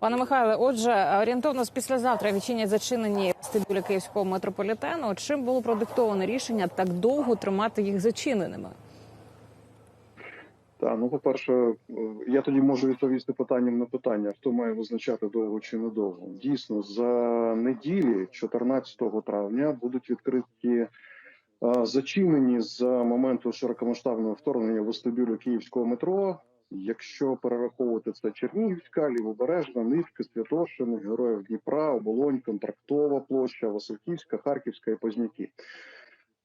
Пане Михайле, отже, орієнтовно з післязавтра відчинять зачинені стебюлі київського метрополітену. Чим було продиктоване рішення так довго тримати їх зачиненими? Так, ну по-перше, е, я тоді можу відповісти питанням на питання, хто має визначати довго чи недовго. Дійсно, за неділі, 14 травня, будуть відкриті е, зачинені з моменту широкомасштабного вторгнення вестибюлю київського метро. Якщо перераховувати це Чернігівська, Лівобережна, Нивки, Святошин, Героїв Дніпра, Оболонь, Контрактова площа, Васильківська, Харківська і Позняки.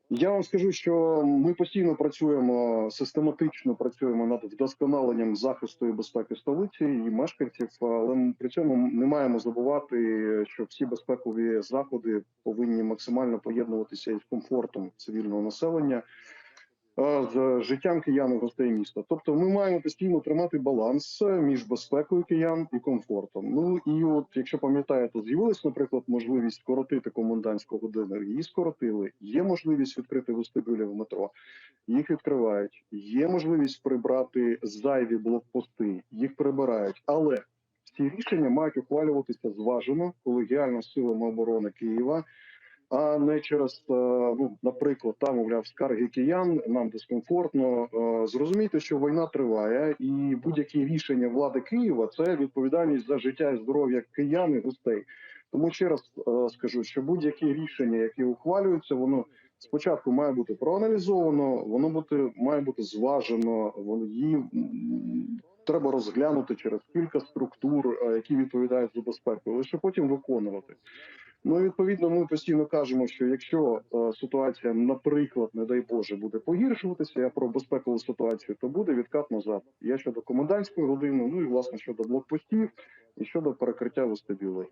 Я вам скажу, що ми постійно працюємо систематично працюємо над вдосконаленням захисту і безпеки столиці і мешканців, але ми при цьому не маємо забувати, що всі безпекові заходи повинні максимально поєднуватися із комфортом цивільного населення. Е, З життям киян і гостей міста, тобто ми маємо постійно тримати баланс між безпекою киян і комфортом. Ну і от, якщо пам'ятаєте, з'явилась, наприклад, можливість скоротити комендантську годину. Її скоротили. Є можливість відкрити вестибюлі в метро. Їх відкривають. Є можливість прибрати зайві блокпости. Їх прибирають, але ці рішення мають ухвалюватися зважено колегіально силами оборони Києва. А не через е, ну, наприклад, там мовляв скарги киян. Нам дискомфортно. Е, Зрозумійте, що війна триває, і будь-які рішення влади Києва це відповідальність за життя і здоров'я киян і гостей. Тому ще раз е, скажу, що будь-які рішення, які ухвалюються, воно спочатку має бути проаналізовано, воно бути має бути зважено. Воно її треба розглянути через кілька структур, е, які відповідають за безпеку, лише потім виконувати. Ну і відповідно, ми постійно кажемо, що якщо е, ситуація, наприклад, не дай Боже, буде погіршуватися, я про безпекову ситуацію, то буде відкат назад. Я щодо комендантської години, ну і власне щодо блокпостів і щодо перекриття вестибюлей.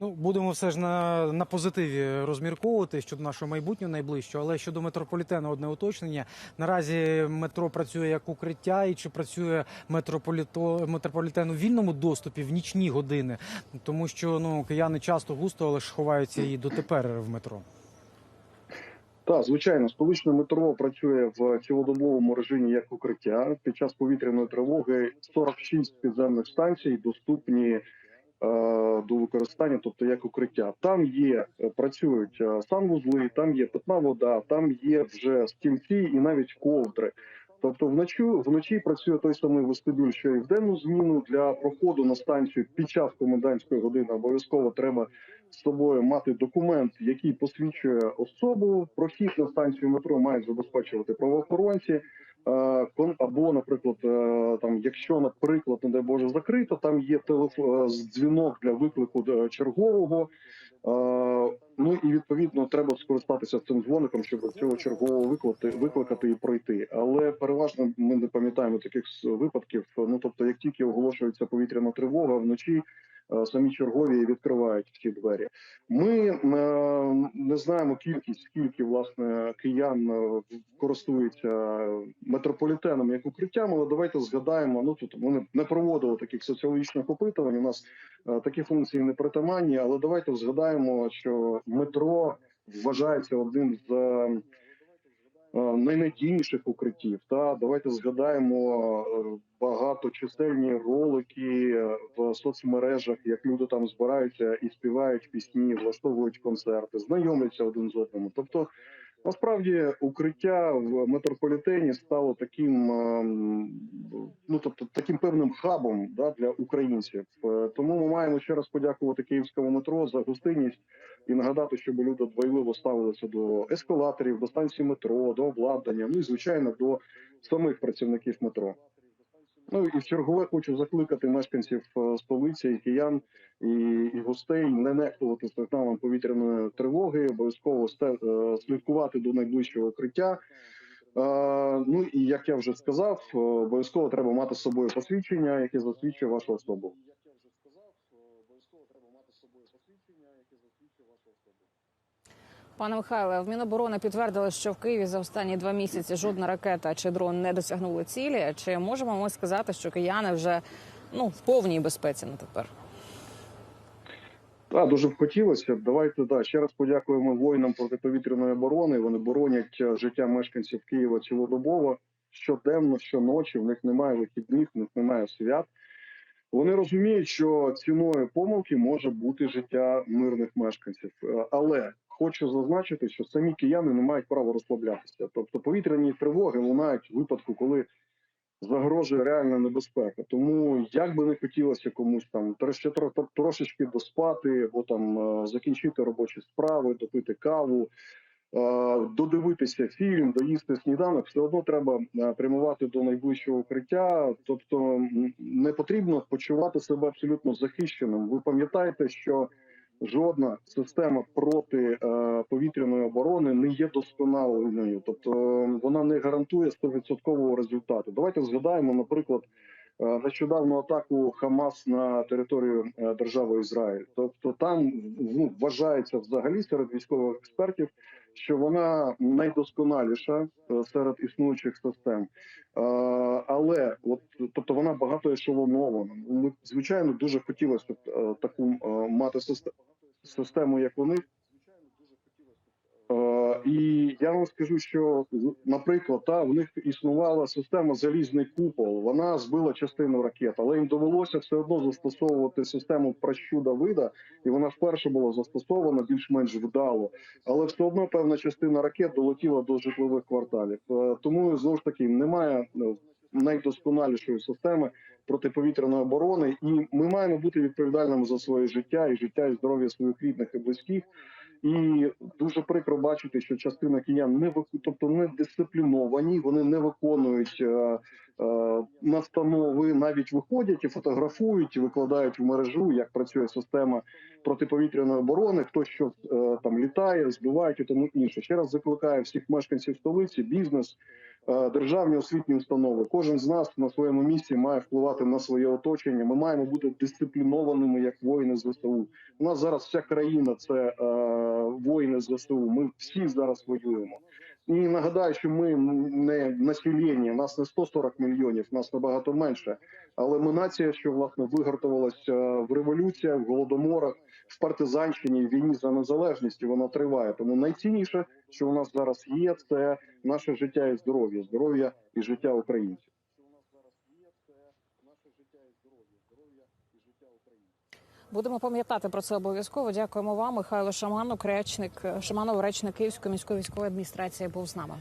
Ну, будемо все ж на, на позитиві розмірковувати щодо нашого майбутнього найближчого, але щодо метрополітену одне уточнення. Наразі метро працює як укриття, і чи працює метрополіто, метрополітен у вільному доступі в нічні години, тому що ну кияни часто густо, але ж ховаються і дотепер в метро. Так, звичайно, столичне метро працює в цілодобовому режимі як укриття. Під час повітряної тривоги 46 підземних станцій доступні до використання, тобто як укриття. Там є е, працюють е, санвузли, там є питна вода, там є вже стільці і навіть ковдри. Тобто вночі вночі працює той самий вестибюль, що і в денну зміну для проходу на станцію під час комендантської години обов'язково треба з собою мати документ, який посвідчує особу. Прохід на станцію метро мають забезпечувати правоохоронці. Е, Або, наприклад, е, там, якщо, наприклад, не дай Боже, закрито, там є телефон дзвінок для виклику е, чергового. Ну і відповідно треба скористатися цим дзвоником, щоб цього чергового викликати, викликати і пройти. Але переважно ми не пам'ятаємо таких випадків. Ну тобто, як тільки оголошується повітряна тривога вночі, е, самі чергові відкривають ці двері. Ми е, не знаємо кількість, скільки власне киян е, користуються метрополітеном як укриттям, але давайте згадаємо. Ну тут ми не- проводили таких соціологічних опитувань. У нас такі функції не притаманні, але давайте згадаємо, що метро вважається одним з е, е, найнадійніших укриттів. Та давайте згадаємо багато багаточисельні ролики е, в соцмережах, як люди там збираються і співають пісні, влаштовують концерти, знайомляться один з одним. Тобто, насправді, укриття в метрополітені стало таким, ем, ну тобто, таким певним хабом да, для українців. Е, Тому ми маємо ще раз подякувати київському метро за гостинність і нагадати, щоб люди дбайливо ставилися до ескалаторів, до станції метро, до обладнання, ну і звичайно до самих працівників метро. Ну і чергове хочу закликати мешканців е, столиці киян і, і гостей не нехтувати сигналом повітряної тривоги, обов'язково е, слідкувати до найближчого укриття. Е, ну і як я вже сказав, е, обов'язково треба мати з собою посвідчення, яке засвідчує вашу особу. Пане Михайле, в Міноборони підтвердили, що в Києві за останні два місяці жодна ракета чи дрон не досягнули цілі. Чи можемо ми сказати, що кияни вже ну в повній безпеці на тепер? Так, дуже б хотілося. Давайте да, ще раз подякуємо воїнам протиповітряної оборони. Вони боронять е, життя мешканців Києва цілодобово. щоденно, щоночі. В них немає вихідних, в них немає свят. Вони розуміють, що ціною помилки може бути життя мирних мешканців. Е, Але хочу зазначити, що самі кияни не мають права розслаблятися. Тобто повітряні тривоги лунають в випадку, коли загрожує реальна небезпека. Тому як би не хотілося комусь там ще тро- тро- трошечки доспати, або там е, закінчити робочі справи, допити каву. е, Додивитися фільм, доїсти сніданок, все одно треба е, прямувати до найближчого укриття. Тобто не потрібно почувати себе абсолютно захищеним. Ви пам'ятаєте, що жодна система проти е, повітряної оборони не є досконалою, тобто е, вона не гарантує 100% результату. Давайте згадаємо, наприклад, нещодавну атаку Хамас на територію е, держави Ізраїль. Тобто, там ну, вважається взагалі серед військових експертів, що вона найдосконаліша е, серед існуючих систем. Е, Але от тобто вона багатоешелонована. Ми звичайно дуже хотілося б е, таку е, мати систему як вони. Е, І я вам скажу, що наприклад, та в них існувала система залізний купол. Вона збила частину ракет, але їм довелося все одно застосовувати систему пращу Давида, і вона вперше була застосована більш-менш вдало. Але все одно певна частина ракет долетіла до житлових кварталів. Е, Тому знову ж таки немає е, найдосконалішої системи протиповітряної оборони, і ми маємо бути відповідальними за своє життя і життя і здоров'я своїх рідних і близьких. І дуже прикро бачити, що частина киян не тобто не дисципліновані, вони не виконують е, е, настанови, навіть виходять і фотографують, і викладають в мережу, як працює система протиповітряної оборони, хто що е, там літає, збивають і тому інше. Ще раз закликаю всіх мешканців столиці, бізнес, е, державні освітні установи. Кожен з нас на своєму місці має впливати на своє оточення. Ми маємо бути дисциплінованими як воїни з ЗСУ. У нас зараз вся країна це е, воїни з ЗСУ. Ми всі зараз воюємо. І нагадаю, що ми не населення, нас не 140 мільйонів, нас набагато менше. Але ми нація, що власне вигортувалася в революціях, в голодоморах, в партизанщині, в війні за незалежність. і Вона триває. Тому найцінніше, що у нас зараз є, це наше життя і здоров'я, здоров'я і життя українців. Що у нас зараз є, це наше життя і здоров'я, здоров'я і життя українців. Будемо пам'ятати про це обов'язково. Дякуємо вам, Михайло шаманок, речник Шаманов, речник Київської міської військової адміністрації, був з нами.